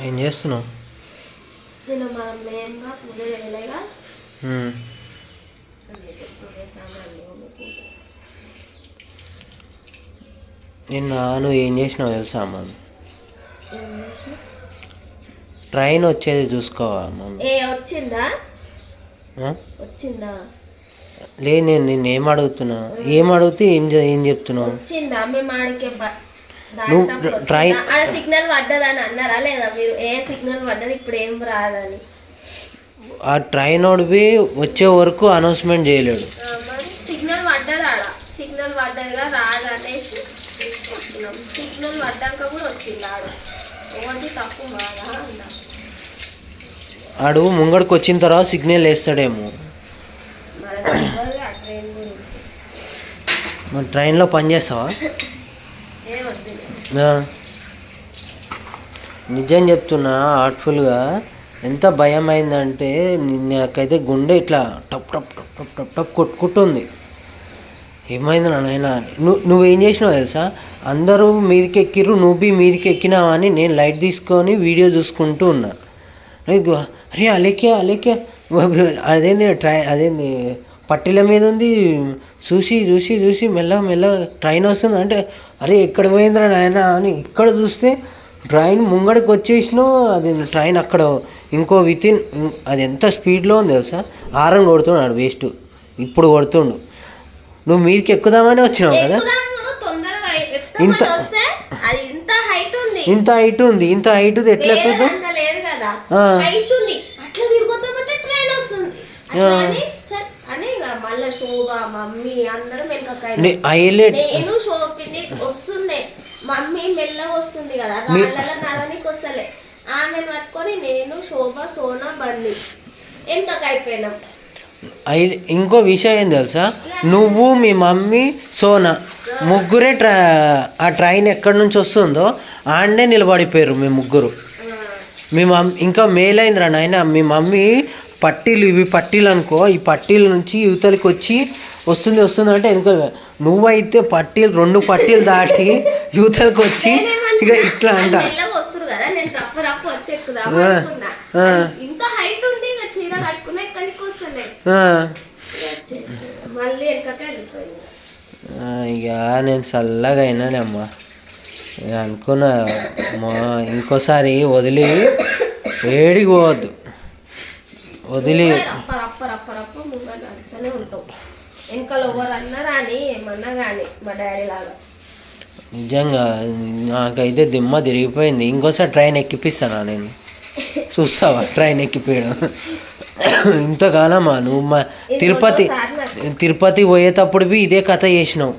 ఏం చేస్తున్నావు? నేను మనం పూజ చేయలేగా. నిన్న నువ్వు ఏం చేసినావు తెలుసా అమ్మ? ట్రైన్ వచ్చేది చూసుకోవా మమ్మీ ఏ వచ్చిందా? ఆ? వచ్చిందా? లే నేను నిన్ను ఏం అడుగుతున్నా? ఏం అడిగితే ఏం ఏం చెప్తున్నావు? వచ్చిందా? మేము ఆడికే బ- నువ్వు దాటినప్పుడు ట్రై- వచ్చిందా? ఆడ సిగ్నల్ పడ్డదని అన్నారా లేదా మీరు? ఏ సిగ్నల్ పడ్డది? ఇప్పుడు ఏం రాదని? ఆ ట్రైన్ ఓడిపి వచ్చే వరకు అనౌన్స్మెంట్ చేయలేడు. సిగ్నల్ పడ్డది ఆడ. సిగ్నల్ పడ్డదిగా రాదనేసి వచ్చినాం. సిగ్నల్ పడ్డాక కూడా వచ్చింది ఆడ. తప్పు అన్నా. ఆడు ముంగడికి వచ్చిన తర్వాత సిగ్నల్ వేస్తాడేమో. ట్రైన్ మరి ట్రైన్లో పని చేస్తావా. నిజం చెప్తున్నా హార్ట్ఫుల్గా ఎంత భయం అయిందంటే నాకైతే గుండె ఇట్లా టప్ టప్ టప్ టప్ టప్ టప్ కొట్టుకుంటుంది ఏమైంది నాయన నువ్వు నువ్వేం చేసినావు తెలుసా? అందరూ మీదకి ఎక్కిర్రు నువ్వు బి మీదికి ఎక్కినావా అని నేను లైట్ తీసుకొని వీడియో చూసుకుంటూ ఉన్నా. అరే అలేకే అలేకే అదేంది ట్రై అదేంది పట్టిల మీద ఉంది చూసి చూసి చూసి మెల్ల మెల్ల ట్రైన్ వస్తుంది. అంటే అరే ఎక్కడ పోయిందిరా నాయన అని ఇక్కడ చూస్తే ట్రైన్ ముంగడికి వచ్చేసినా అది ట్రైన్ అక్కడ ఇంకో విత్ ఇన్ అది ఎంత స్పీడ్లో ఉంది తెలుసా? ఆరం కొడుతున్నాడు వేస్ట్. ఇప్పుడు కొడుతుండు. నువ్వు మీదకి ఎక్కుదామని వచ్చినావు కదా? ఇంత- ఇంత హైట్ ఉంది. ఇంత హైట్ ఎట్లా హైలైట్. మమ్మీ మెల్లగా వస్తుంది కదా. మీ- రాళ్ళ నడవనికి వస్తలే. ఆమెను పట్టుకొని నేను శోభ సోనా బంది వెనకకి అయిపోయినాం. ఇంకో విషయం ఏం తెలుసా? నువ్వు మీ మమ్మీ సోనా ముగ్గురే ట్రా ఆ ట్రైన్ ఎక్కడి నుంచి వస్తుందో ఆడనే నిలబడిపోయారు మీ ముగ్గురు. మీ మమ్ ఇంకా మేలైందిరా నాయన. మీ మమ్మీ పట్టీలు ఇవి పట్టీలు అనుకో ఈ పట్టీల నుంచి యువతలకి వచ్చి వస్తుంది వస్తుంది అంటే వెనుక నువ్వైతే పట్టీలు రెండు పట్టీలు దాటి యువతలకి వచ్చి ఇక ఇట్లా అంట. అనుకున్నా. ఇక నేను చల్లగా అయినానే అమ్మా. ఇక అనుకున్నా మా ఇంకోసారి వదిలి ఏడికి పోవద్దు. వదిలి వెనకాల ఎవరు అన్నారా అని ఏమన్నా కానీ మా డాడీ లాగా. నిజంగా నాకైతే దిమ్మ తిరిగిపోయింది. ఇంకోసారి ట్రైన్ ఎక్కిపిస్తానా నేను? చూస్తావా? ట్రైన్ ఎక్కిపోయడం. ఇంతకాలమా? నువ్వు మా తిరుపతి తిరుపతి పోయేటప్పుడు బి ఇదే కథ చేసినావు?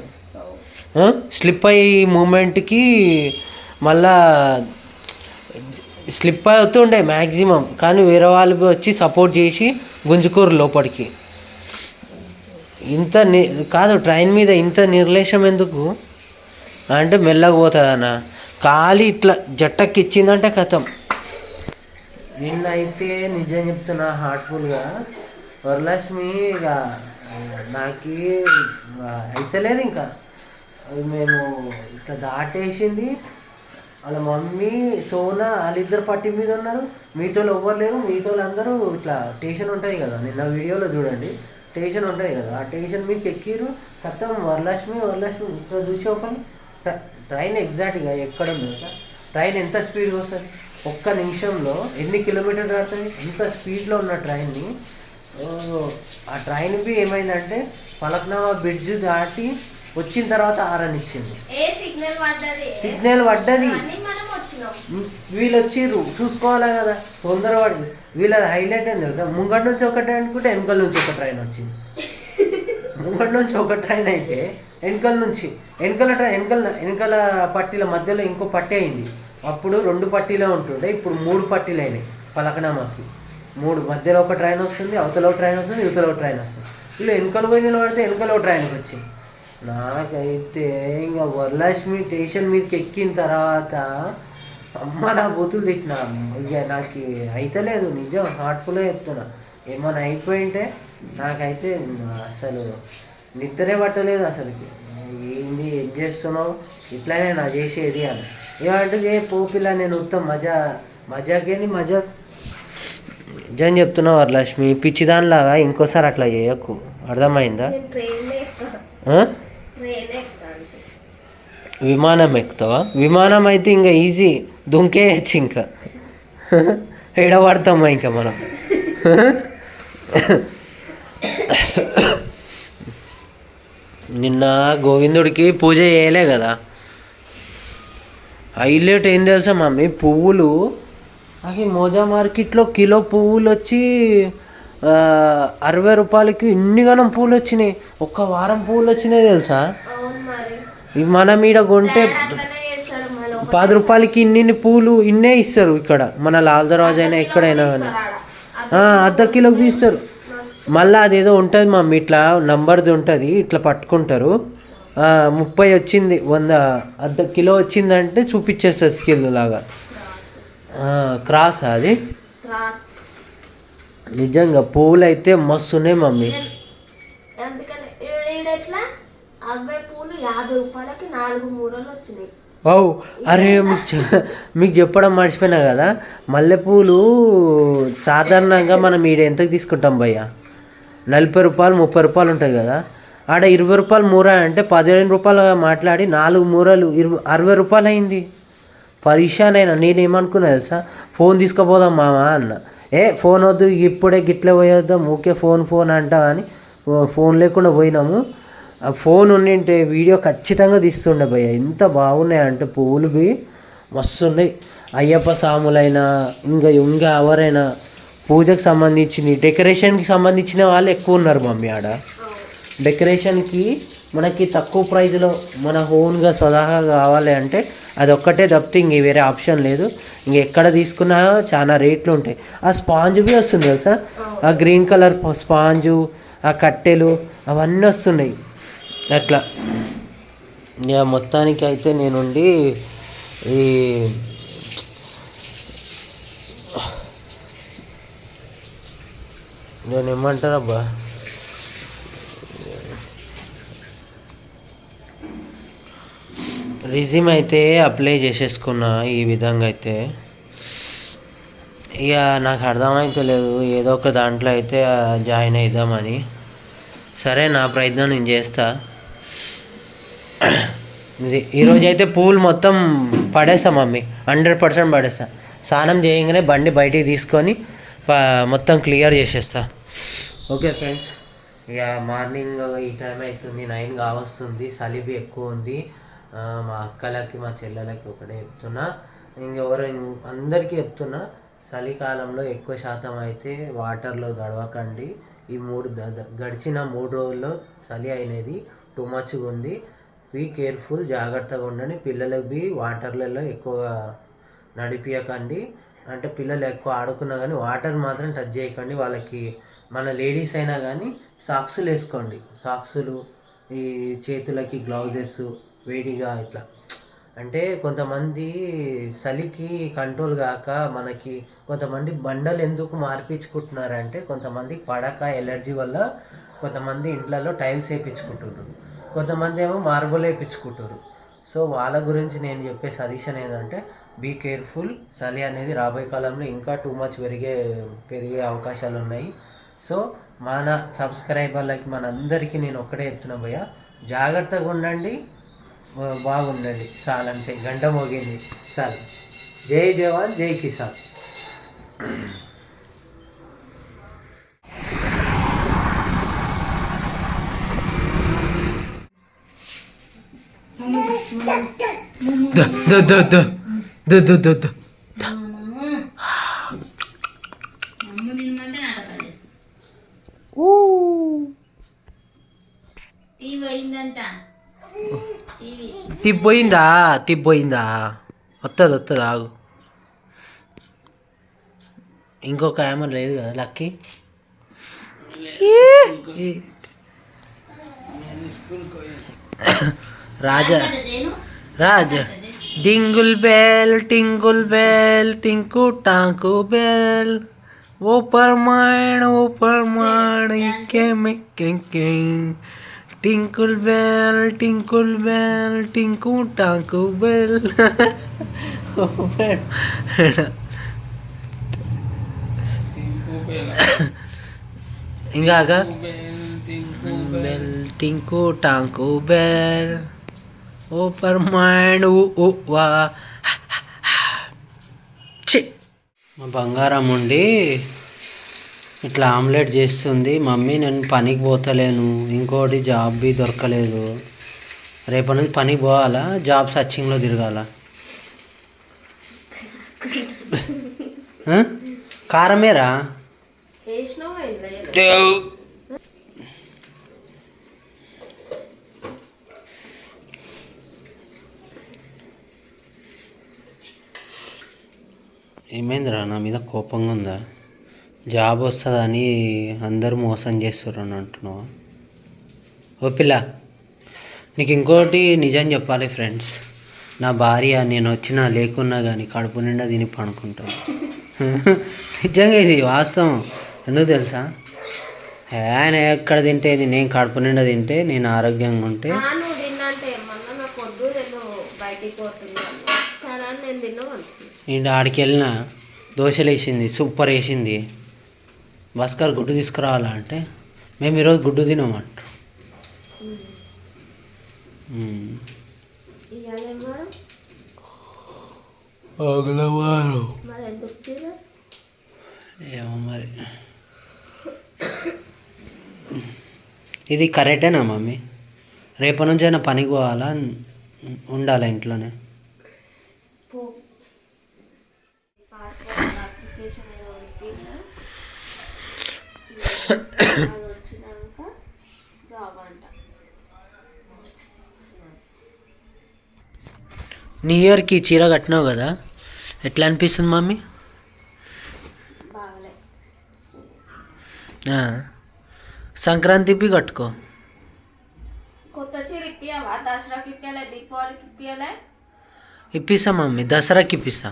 స్లిప్ అయ్యి మూమెంట్కి మళ్ళా స్లిప్ అవుతుండే మ్యాక్సిమం కానీ వేరే వాళ్ళు వచ్చి సపోర్ట్ చేసి గుంజుకోరు లోపలికి. ఇంత ని కాదు ట్రైన్ మీద ఇంత నిర్లక్ష్యం ఎందుకు? అంటే మెల్లగా పోతుందన్న. ఖాళీ ఇట్లా జట్టకి ఇచ్చిందంటే కథం. నిన్న అయితే నిజం చెప్తున్నా హార్ట్ఫుల్గా. వరలక్ష్మి ఇక నాకు అయితలేదు ఇంకా. అది మేము ఇట్లా దాటేసింది. వాళ్ళ మమ్మీ సోనా వాళ్ళిద్దరు పట్టి మీద ఉన్నారు. మీతో ఎవ్వరు లేరు. మీతో అందరూ ఇట్లా స్టేషన్ ఉంటుంది కదా నిన్న వీడియోలో చూడండి. స్టేషన్ ఉంటుంది కదా ఆ స్టేషన్ మీకు ఎక్కిరు కథం వరలక్ష్మి వరలక్ష్మి ఇక్కడ చూసి ఒకరు ట్రైన్ ఎగ్జాక్ట్గా ఎక్కడ ఉంది సార్ ట్రైన్ ఎంత స్పీడ్గా వస్తుంది? ఒక్క నిమిషంలో ఎన్ని కిలోమీటర్లు దాటుతుంది ఎంత స్పీడ్లో ఉన్న ట్రైన్ని? ఆ ట్రైన్ బి ఏమైందంటే ఫలక్నామా బ్రిడ్జ్ దాటి వచ్చిన తర్వాత ఆరని ఇచ్చింది సిగ్నల్ పడ్డది? వీళ్ళు వచ్చిర్రు. చూసుకోవాలా కదా? తొందరపడి. వీళ్ళ హైలైట్ అని తెలుసా? ముంగటి నుంచి ఒక ట్రైన్ అనుకుంటే వెనుకల నుంచి ఒక ట్రైన్ వచ్చింది. ముంగటి నుంచి ఒక ట్రైన్ అయితే వెనుకల నుంచి వెనకల ట్రైన్ వెనకల వెనకాల పట్టీల మధ్యలో ఇంకో పట్టీ అయింది. అప్పుడు రెండు పట్టీలే ఉంటుండే ఇప్పుడు మూడు పట్టీలు అయినాయి పలకనామాకి. మూడు మధ్యలో ఒక ట్రైన్ వస్తుంది అవతల ఒక ట్రైన్ వస్తుంది ఇవతల ఒక ట్రైన్ వస్తుంది. వీళ్ళు వెనుకలు పోయి నిలబడితే వెనుకలో ఒక ట్రైన్కి వచ్చింది. నాకైతే ఇంకా వరలక్ష్మి స్టేషన్ మీదకి ఎక్కిన తర్వాత అమ్మ నా బూతులు తిట్టినా? ఇక నాకు అయితలేదు నిజం హార్ట్ఫుల్గా చెప్తున్నా. ఏమైనా అయిపోయింటే నాకైతే అసలు నిద్రే పట్టలేదు అసలుకి. ఏంది ఏం చేస్తున్నావు? ఇట్లానే నా చేసేది అని. ఏమంటే ఏ పోపిల్ల నేను ఉత్తమ మజా మజాకేంది మజా? నిజం చెప్తున్నావు వరలక్ష్మి పిచ్చిదానిలాగా ఇంకోసారి అట్లా చేయకు. అర్థమైందా నేను ట్రైన్ ఎక్కుతాను ఆ? ట్రైన్ ఎక్కుతాను విమానం ఎక్కుతావా విమానం అయితే ఇంకా. ఈజీ దుంకేయచ్చు ఇంకా ఎడబడతామా ఇంకా మనం. నిన్న గోవిందుడికి పూజ చేయలే కదా. హైలైట్ ఏం తెలుసా మమ్మీ? పువ్వులు. అవి మోజా మార్కెట్లో కిలో పువ్వులు వచ్చి అరవై రూపాయలకి ఇన్నిగానం పూలు వచ్చినాయి ఒక్క వారం పువ్వులు వచ్చినాయి తెలుసా? ఇవి మనం ఈడ కొంటే పది రూపాయలకి ఇన్ని పూలు ఇన్నే ఇస్తారు ఇక్కడ. మన లాల్ దర్వాజా అయినా ఎక్కడైనా కానీ. అర్ధ కిలోకి తీస్తారు. మళ్ళీ అదేదో ఉంటుంది మమ్మీ ఇట్లా నంబర్ది ఉంటుంది ఇట్లా పట్టుకుంటారు. ముప్పై వచ్చింది వంద అర్ధ కిలో వచ్చిందంటే చూపించేస్తారు స్కిల్ లాగా. క్రాస్ అది? నిజంగా పువ్వులు అయితే మస్తు ఉన్నాయి మమ్మీ యాభై రూపాయలకి నాలుగు మూరలు వచ్చినాయి. ఓ అరే మీకు మీకు చెప్పడం మర్చిపోయినా కదా మల్లెపూలు సాధారణంగా మనం ఈడ ఎంతకు తీసుకుంటాం భయ్య? నలభై రూపాయలు ముప్పై రూపాయలు ఉంటాయి కదా. ఆడ ఇరవై రూపాయలు మూర అంటే పదిహేను రూపాయలు మాట్లాడి నాలుగు మూరలు ఇరవై అరవై రూపాయలు అయింది. పరిశాన్ అయినా నేను ఏమనుకున్నా తెలుసా? ఫోన్ తీసుకుపోదాం మామ అన్న. ఏ ఫోన్ వద్దు ఇప్పుడే గిట్ల పోయేద్దాం ఊకే ఫోన్ ఫోన్ అంటా అని ఫో- ఫోన్ లేకుండా పోయినాము. ఆ ఫోన్ ఉండింటే వీడియో ఖచ్చితంగా తీస్తుండే భయ్య. ఎంత బాగున్నాయి అంటే పువ్వులు బి మస్తు ఉన్నాయి అయ్యప్ప సాములైనా ఇంకా ఇంకా ఎవరైనా పూజకు సంబంధించిన డెకరేషన్కి సంబంధించిన వాళ్ళు ఎక్కువ ఉన్నారు మమ్మీ ఆడ. డెకరేషన్కి మనకి తక్కువ ప్రైజ్లో మన ఓన్గా స్వతహాగా కావాలి అంటే అది ఒక్కటే తప్పితే ఇంక వేరే ఆప్షన్ లేదు. ఇంక ఎక్కడ తీసుకున్నా చాలా రేట్లు ఉంటాయి. ఆ స్పాంజ్ బి వస్తుంది తెలుసా? ఆ గ్రీన్ కలర్ స్పాంజు ఆ కట్టెలు అవన్నీ వస్తున్నాయి. అట్లా. ఇక మొత్తానికి అయితే నేనుండి ఈ నేను ఏమంటారబ్బా రిజ్యూమ్ అయితే అప్లై చేసేసుకున్నా ఈ విధంగా అయితే. ఇక నాకు అర్థమైతే లేదు. ఏదో ఒక దాంట్లో అయితే జాయిన్ అవుదామని సరే నా ప్రయత్నం నేను చేస్తాను ఇది ఈరోజు అయితే పూలు మొత్తం పడేస్తా మమ్మీ. హండ్రెడ్ పర్సెంట్ పడేస్తా స్నానం చేయగానే బండి బయటికి తీసుకొని మొత్తం క్లియర్ చేసేస్తా. ఓకే ఫ్రెండ్స్ ఇక మార్నింగ్ ఈ టైం అవుతుంది నైన్ కావస్తుంది. సలిబి ఎక్కువ ఉంది. మా అక్కలకి మా చెల్లెలకి ఒకటే చెప్తున్నా. ఇంకెవరు అందరికీ చెప్తున్నా చలికాలంలో ఎక్కువ శాతం అయితే వాటర్లో గడవకండి. ఈ మూడు గడిచిన మూడు రోజుల్లో చలి అయినది. టూ మచ్గా ఉంది. బీ కేర్ఫుల్ జాగ్రత్తగా ఉండండి. పిల్లలకు బి వాటర్లలో ఎక్కువ నడిపియకండి. అంటే పిల్లలు ఎక్కువ ఆడుకున్నా కానీ వాటర్ మాత్రం టచ్ చేయకండి. వాళ్ళకి మన లేడీస్ అయినా కానీ సాక్సులు వేసుకోండి. సాక్సులు ఈ చేతులకి గ్లౌజెస్ వేడిగా ఇట్లా. అంటే కొంతమంది చలికి కంట్రోల్ కాక మనకి కొంతమంది బండలు ఎందుకు మార్పించుకుంటున్నారంటే కొంతమంది పడక ఎలర్జీ వల్ల కొంతమంది ఇంట్లలో టైల్స్ వేయించుకుంటున్నారు కొంతమంది ఏమో మార్బుల్ వేయించుకుంటారు. సో వాళ్ళ గురించి నేను చెప్పే సజెషన్ ఏంటంటే బీ కేర్ఫుల్ చలి అనేది రాబోయే కాలంలో ఇంకా టూ మచ్ పెరిగే పెరిగే అవకాశాలు ఉన్నాయి. సో మన సబ్స్క్రైబర్లకి మనందరికీ నేను ఒక్కడే చెప్తున్నా భయ్య జాగ్రత్తగా ఉండండి. బాగుండండి. చాలు అంతే. గంట మోగింది. చాలు. జై జవాన్ జై కిసాన్. Да, да, да, да. Да, да, да, да. తిప్పోయిందా తిప్పోయిందా వస్తుంది వస్తుంది ఆగు ఇంకొక ఆమె లేదు కదా లక్కీ రాజా రాజా डिंगुल बेल टिंगुल बेल टिंकू टांकू बेल। वो परमाण वो परमाण के में के टिंकुल बेल टिंकुल बेल टिंकू टांकू बेल इंगा का टिंकू ಟಾಂಕು बेल। ఓ పర్మాండ్ ఓ వా. చి మా బంగారం ఉండి ఇట్లా ఆమ్లెట్ చేస్తుంది. మమ్మీ నేను పనికి పోతలేను. ఇంకోటి జాబ్ బి దొరకలేదు. రేపటి నుంచి పనికి పోవాలా? జాబ్ సర్చింగ్లో తిరగాల? కారమేరా? ఏమైందిరా? నా మీద కోపంగా ఉందా జాబ్ వస్తుందని అందరూ మోసం చేస్తారని అంటున్నావా? ఓ పిల్ల నీకు ఇంకోటి నిజం చెప్పాలి ఫ్రెండ్స్. నా భార్య నేను వచ్చినా లేకున్నా కానీ కడుపు నిండా తిని పనుకుంటాను నిజంగా ఇది వాస్తవం. ఎందుకు తెలుసా? ఆయన ఎక్కడ తింటే ఇది? నేను కడుపు నిండా తింటే నేను ఆరోగ్యంగా ఉంటే ఆ, నువ్వు తిన్నంటే మొన్న నాకు వద్దు నేను బయటికి పోతున్నాను సరే అని నేను తిన్నావు ఇంటి ఆడికి వెళ్ళిన దోశలు వేసింది సూపర్ వేసింది. భాస్కర్ గుడ్డు తీసుకురావాలా అంటే మేము ఈరోజు గుడ్డు తినమంట? ఏమో మరి. ఇది కరెక్టేనా మమ్మీ? రేపటి నుంచి అయినా పనికి పోవాలా? ఉండాలా ఇంట్లోనే? అది వచ్చినాక జాబ్ అంట న్యూ ఇయర్కి చీర కట్టినావు కదా ఎట్లా అనిపిస్తుంది మమ్మీ? బాగలే. సంక్రాంతికి కట్టుకో. కొత్త చీర ఇప్పియావా దసరాకి ఇప్పియాలే దీపావళికి ఇప్పియాలే ఇప్పిస్తా మమ్మీ దసరాకి ఇప్పిస్తా.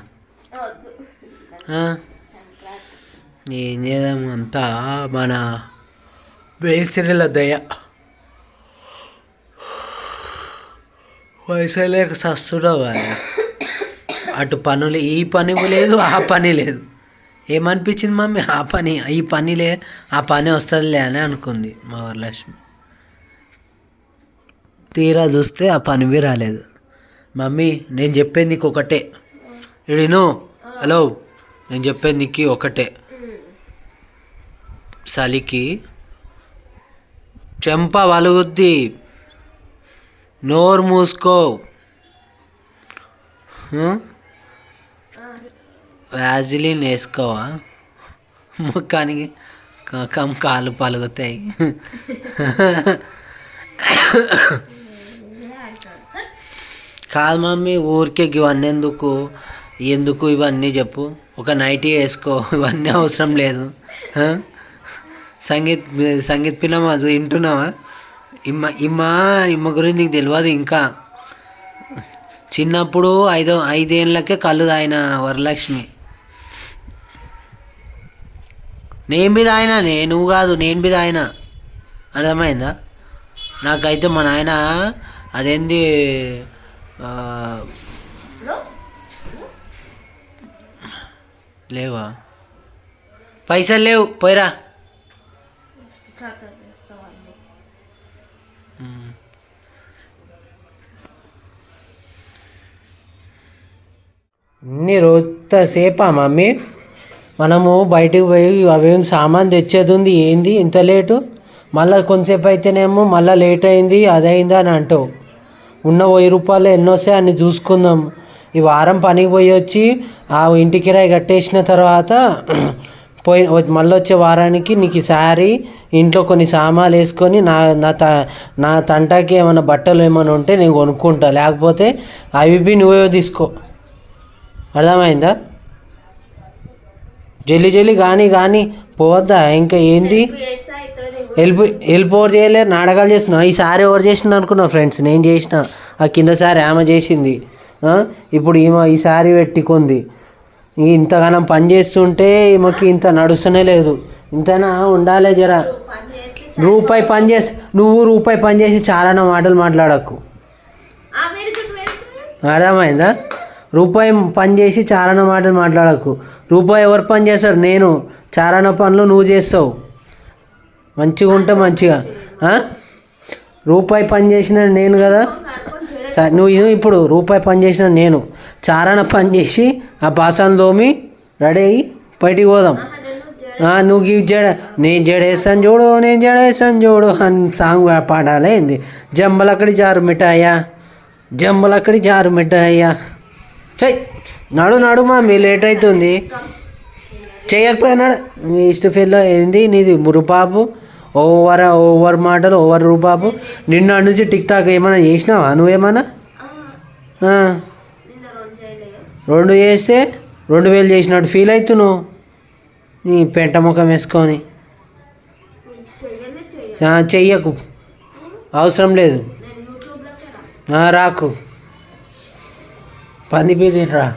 వద్దు. ఆ. సంక్రాంతి ఏం చేద్దాం అంతా మన వేసిరిల దయ. వయసులేక సస్తున్నావు అటు పనులు ఈ పని లేదు ఆ పని లేదు. ఏమనిపించింది మమ్మీ? ఆ పని ఈ పని లే ఆ పని వస్తుందిలే అని అనుకుంది మా వరలక్ష్మి. తీరా చూస్తే ఆ పనివి రాలేదు. మమ్మీ నేను చెప్పేది నీకు ఒకటే ఇడిను హలో నేను చెప్పేది నీకు ఒకటే. చలికి చెంప వలుగుద్ది నోరు మూసుకో. వ్యాజిలిన్ వేసుకోవా? ముఖానికి కం కాలు పలుగుతాయి. కాదు మమ్మీ ఊరికే ఇవన్నీ ఎందుకు? ఎందుకు ఇవన్నీ చెప్పు. ఒక నైటీ వేసుకో. ఇవన్నీ అవసరం లేదు. సంగీత్ సంగీత్ పిల్లమా? అది వింటున్నావా? ఇమ్మ ఇమ్మ ఇమ్మ గురించి నీకు తెలియదు ఇంకా. చిన్నప్పుడు ఐదో ఐదేళ్ళకే కళ్ళు తాగిన వరలక్ష్మి. నేను మీద ఆయన నేను కాదు నేను మీద ఆయన అర్థమైందా? నాకైతే మా నాయన అదేంది లేవా? పైసలు లేవు పోయిరా. కథ చేస్తావన్నీ ఇన్ని రోజుత సేపా మమ్మీ? మనము బయటకు పోయి అవేం సామాన్ తెచ్చేది ఉంది ఏంది? ఇంత లేటు? మళ్ళీ కొంతసేపు అయితేనేమో మళ్ళీ లేట్ అయింది అదైంది అని అంటావు. ఉన్న వెయ్యి రూపాయలు ఎన్ని వస్తాయి అన్ని చూసుకుందాం. ఈ వారం పనికి పోయి వచ్చి ఆ ఇంటి కిరాయి కట్టేసిన తర్వాత పోయి మళ్ళీ వచ్చే వారానికి నీకు ఈ శారీ ఇంట్లో కొన్ని సామాన్లు వేసుకొని నా నా త నా తంటాకి ఏమైనా బట్టలు ఏమైనా ఉంటే నేను కొనుక్కుంటా. లేకపోతే అవి బి నువ్వే తీసుకో. అర్థమైందా? జల్లి జల్లి కానీ కానీ పోవద్దా? ఇంకా ఏంది? అవుతుంది వెళ్ళిపో వెళ్ళిపోరు చేయలేరు? నాటకాలు చేస్తున్నావు ఈ సారి ఎవరు చేసిన అనుకున్నా ఫ్రెండ్స్? నేను చేసిన. ఆ కింద సారి ఆమె చేసింది? ఇప్పుడు ఈమె ఈ సారి పెట్టుకుంది ఇంతగానం పని చేస్తుంటే ఈమెకి ఇంత నడుస్తూనే లేదు. ఇంతనా ఉండాలే జర. రూపాయి పని చేసి నువ్వు రూపాయి పని చేసి చాలా మాటలు మాట్లాడకు. అర్థమైందా? రూపాయి పని చేసి చాలా మాటలు మాట్లాడకు. రూపాయి ఎవరు పని చేస్తారు? నేను. చారణ పనులు నువ్వు చేస్తావు. మంచిగా ఉంటే మంచిగా. రూపాయి పని చేసిన నేను కదా. నువ్వు ఇప్పుడు. రూపాయి పని చేసిన నేను. చారణ పని చేసి ఆ బాసాన్ని తోమి రెడీ అయ్యి బయటికి పోదాం. నువ్వు గీ జడ నేను జడేసాను చూడు నేను జడేసాను చూడు అని సాంగ్ పాడాలి ఏంది? జంబలక్కడి జారు మిఠాయా? జంబలక్కడి జారు మిఠాయా? హే నడు నడు మా మీ లేట్ అవుతుంది చేయకపోయినాడు మీ ఇష్ట ఫెల్లో ఏంది? నీది మురుపాపు ఓవర్ ఓవర్ మాటలు ఓవర్ రూపాపు నిన్న నుంచి టిక్ టాక్ ఏమైనా చేసినావా నువ్వేమన్నా ఆ, ఆ, నిన్న రెండు చేయలేదు రెండు చేస్తే రెండు వేలు చేసినట్టు ఫీల్ అవుతున్నావు. నీ పెంట ముఖం వేసుకొని. చెయ్యకు. అవసరం లేదు. రాకు. పని పీది రా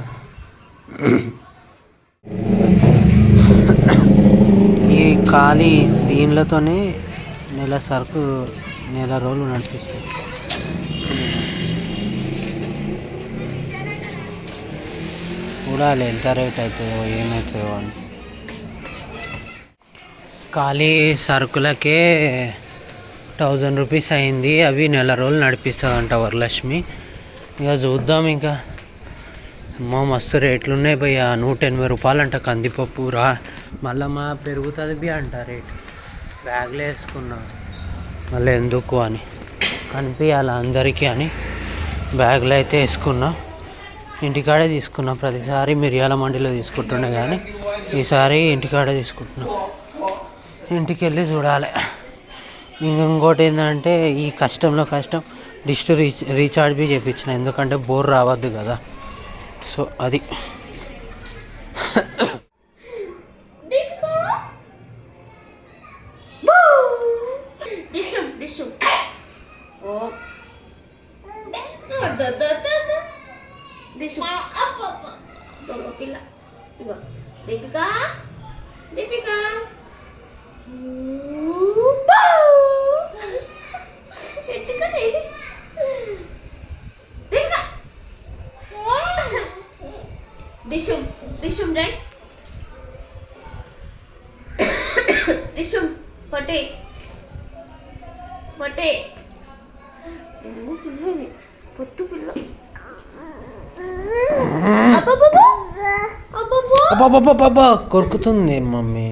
ఈ ఖాళీ దీనిలతోనే నెల సరుకు నెల రోజులు నడిపిస్తుంది. చూడాలి ఎంత రేట్ అవుతుందో ఏమవుతుందో అని. ఖాళీ సరుకులకే థౌజండ్ రూపీస్ అయింది. అవి నెల రోజులు నడిపిస్తుందంట వరలక్ష్మి. ఇక చూద్దాం ఇంకా. అమ్మో మస్తు రేట్లు ఉన్నాయి భయ్య. నూట ఎనభై రూపాయలు అంట కందిపప్పు. రా మళ్ళీ మా పెరుగుతుంది బి అంట రేట్ బ్యాగ్లో వేసుకున్నా. మళ్ళీ ఎందుకు అని. కనిపించాలి అందరికీ అని. బ్యాగ్లో అయితే వేసుకున్నా. ఇంటికాడే తీసుకున్నా. ప్రతిసారి మిరియాల మండిలో తీసుకుంటుండే కానీ ఈసారి ఇంటికాడే తీసుకుంటున్నా. ఇంటికి వెళ్ళి చూడాలి. ఇంక ఇంకోటి ఏంటంటే ఈ కష్టంలో కష్టం డిష్ రీచ్ రీఛార్జ్ బి చేయించిన ఎందుకంటే బోర్ రావద్దు కదా. సో అది. అబ్బబ్బా! అబ్బాబ్బాబ్బా కొరుకుతుంది మమ్మీ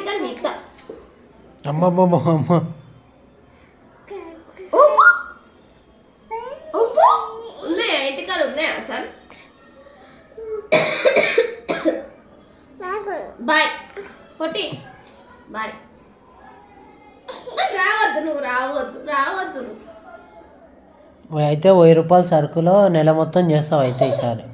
ఎంటికలు మిగతా అమ్మ ఉన్నాయా ఎంటికలు ఉన్నాయా అసలు బాయ్ పొట్టి బాయ్ రావద్దు నువ్వు రావద్దు రావద్దు నువ్వు అయితే వెయ్యి రూపాయల సరుకులో నెల మొత్తం చేస్తావు అయితే ఈసారి.